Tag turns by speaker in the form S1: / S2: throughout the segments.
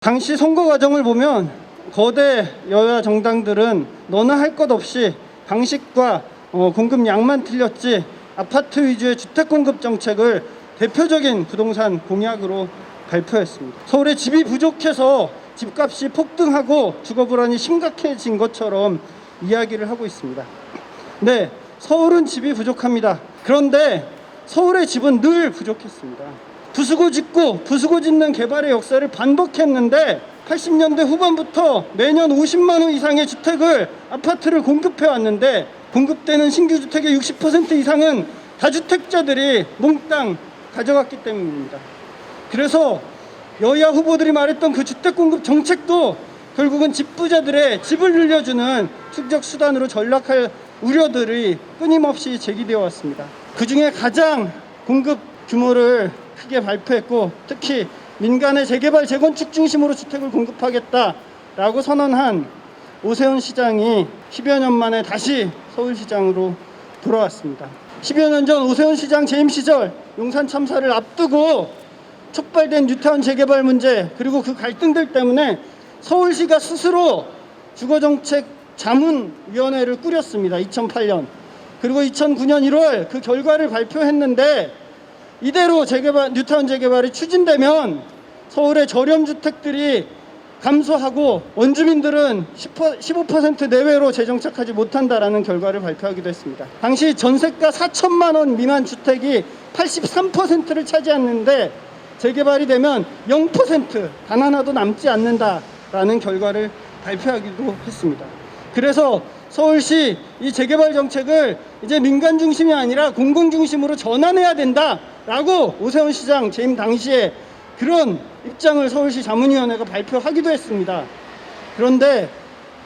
S1: 당시 선거 과정을 보면 거대 여야 정당들은 너나 할 것 없이 방식과 어, 공급량만 틀렸지 아파트 위주의 주택 공급 정책을 대표적인 부동산 공약으로 발표했습니다. 서울에 집이 부족해서 집값이 폭등하고 주거 불안이 심각해진 것처럼 이야기를 하고 있습니다. 네, 서울은 집이 부족합니다. 그런데 서울의 집은 늘 부족했습니다. 부수고 짓고 부수고 짓는 개발의 역사를 반복했는데 80년대 후반부터 매년 50만 호 이상의 주택을 아파트를 공급해 왔는데 공급되는 신규 주택의 60% 이상은 다주택자들이 몽땅 가져갔기 때문입니다. 그래서 여야 후보들이 말했던 그 주택 공급 정책도 결국은 집부자들의 집을 늘려주는 축적 수단으로 전락할 우려들이 끊임없이 제기되어 왔습니다. 그 중에 가장 공급 규모를 크게 발표했고 특히 민간의 재개발 재건축 중심으로 주택을 공급하겠다라고 선언한 오세훈 시장이 10여 년 만에 다시 서울시장으로 돌아왔습니다. 10여 년 전 오세훈 시장 재임 시절 용산 참사를 앞두고 촉발된 뉴타운 재개발 문제 그리고 그 갈등들 때문에 서울시가 스스로 주거정책 자문위원회를 꾸렸습니다. 2008년 그리고 2009년 1월 그 결과를 발표했는데 이대로 재개발 뉴타운 재개발이 추진되면 서울의 저렴 주택들이 감소하고 원주민들은 10% 15% 내외로 재정착하지 못한다라는 결과를 발표하기도 했습니다. 당시 전세가 4천만 원 미만 주택이 83%를 차지했는데 재개발이 되면 0%단 하나도 남지 않는다라는 결과를 발표하기도 했습니다. 그래서 서울시 이 재개발 정책을 이제 민간 중심이 아니라 공공 중심으로 전환해야 된다라고 오세훈 시장 재임 당시에 그런 입장을 서울시 자문위원회가 발표하기도 했습니다. 그런데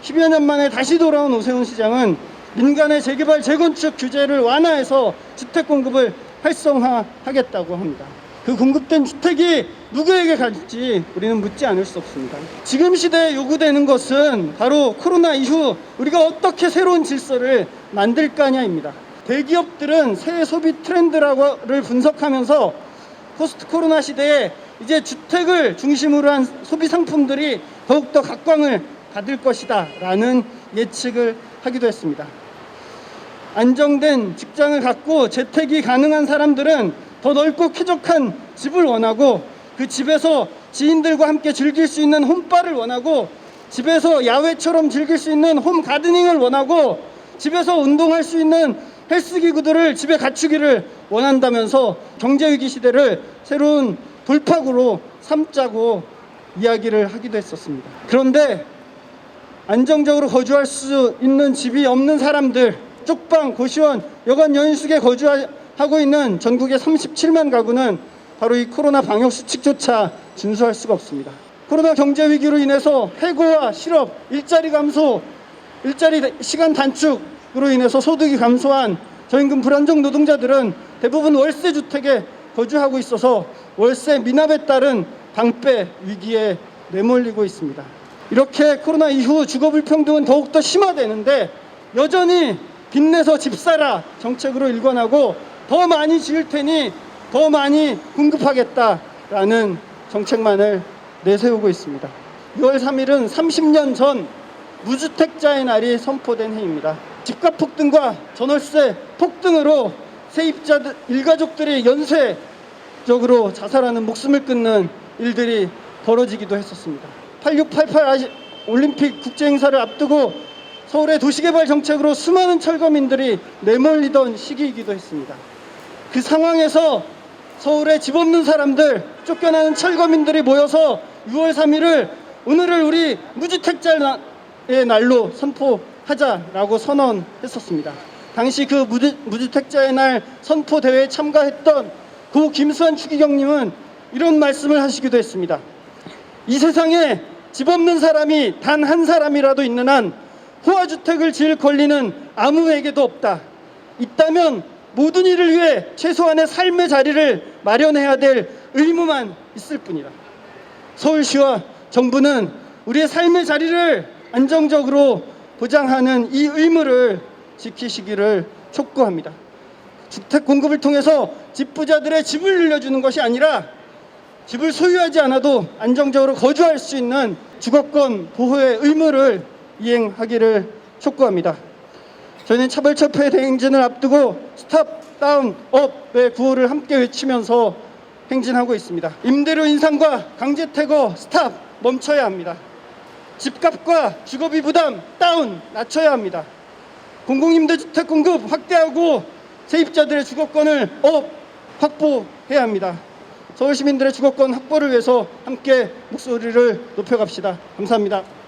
S1: 10여 년 만에 다시 돌아온 오세훈 시장은 민간의 재개발 재건축 규제를 완화해서 주택 공급을 활성화하겠다고 합니다. 그 공급된 주택이 누구에게 갈지 우리는 묻지 않을 수 없습니다. 지금 시대에 요구되는 것은 바로 코로나 이후 우리가 어떻게 새로운 질서를 만들까냐입니다. 대기업들은 새 소비 트렌드를 분석하면서 포스트 코로나 시대에 이제 주택을 중심으로 한 소비 상품들이 더욱더 각광을 받을 것이다 라는 예측을 하기도 했습니다. 안정된 직장을 갖고 재택이 가능한 사람들은 더 넓고 쾌적한 집을 원하고 그 집에서 지인들과 함께 즐길 수 있는 홈바를 원하고 집에서 야외처럼 즐길 수 있는 홈 가드닝을 원하고 집에서 운동할 수 있는 헬스 기구들을 집에 갖추기를 원한다면서 경제 위기 시대를 새로운 돌파구로 삼자고 이야기를 하기도 했었습니다. 그런데 안정적으로 거주할 수 있는 집이 없는 사람들, 쪽방, 고시원, 여관 연수에 거주하 고 있는 전국의 37만 가구는 바로 이 코로나 방역 수칙조차 준수할 수가 없습니다. 코로나 경제 위기로 인해서 해고와 실업, 일자리 감소, 일자리 시간 단축으로 인해서 소득이 감소한 저임금 불안정 노동자들은 대부분 월세 주택에 거주하고 있어서 월세 미납에 따른 방배 위기에 내몰리고 있습니다. 이렇게 코로나 이후 주거 불평등은 더욱더 심화되는데 여전히 빚내서 집 사라 정책으로 일관하고 더 많이 지을 테니 더 많이 공급하겠다라는 정책만을 내세우고 있습니다. 6월 3일은 30년 전 무주택자의 날이 선포된 해입니다. 집값 폭등과 전월세 폭등으로 세입자 일가족들이 연쇄적으로 자살하는 목숨을 끊는 일들이 벌어지기도 했었습니다. 8688 아시, 올림픽 국제 행사를 앞두고 서울의 도시개발 정책으로 수많은 철거민들이 내몰리던 시기이기도 했습니다. 그 상황에서 서울에 집 없는 사람들, 쫓겨나는 철거민들이 모여서 6월 3일을 오늘을 우리 무주택자의 날로 선포하자라고 선언했었습니다. 당시 그 무주, 무주택자의 날 선포 대회에 참가했던 고 김수환 추기경님은 이런 말씀을 하시기도 했습니다. 이 세상에 집 없는 사람이 단 한 사람이라도 있는 한 호화주택을 지을 권리는 아무에게도 없다. 있다면 모든 이를 위해 최소한의 삶의 자리를 마련해야 될 의무만 있을 뿐이다. 서울시와 정부는 우리의 삶의 자리를 안정적으로 보장하는 이 의무를 지키시기를 촉구합니다. 주택 공급을 통해서 집부자들의 집을 늘려주는 것이 아니라 집을 소유하지 않아도 안정적으로 거주할 수 있는 주거권 보호의 의무를 이행하기를 촉구합니다. 저희는 차별철폐 대행진을 앞두고 스탑 다운 업의 구호를 함께 외치면서 행진하고 있습니다. 임대료 인상과 강제 퇴거 스탑 멈춰야 합니다. 집값과 주거비 부담 다운 낮춰야 합니다. 공공임대주택 공급 확대하고 세입자들의 주거권을 업 확보해야 합니다. 서울 시민들의 주거권 확보를 위해서 함께 목소리를 높여갑시다. 감사합니다.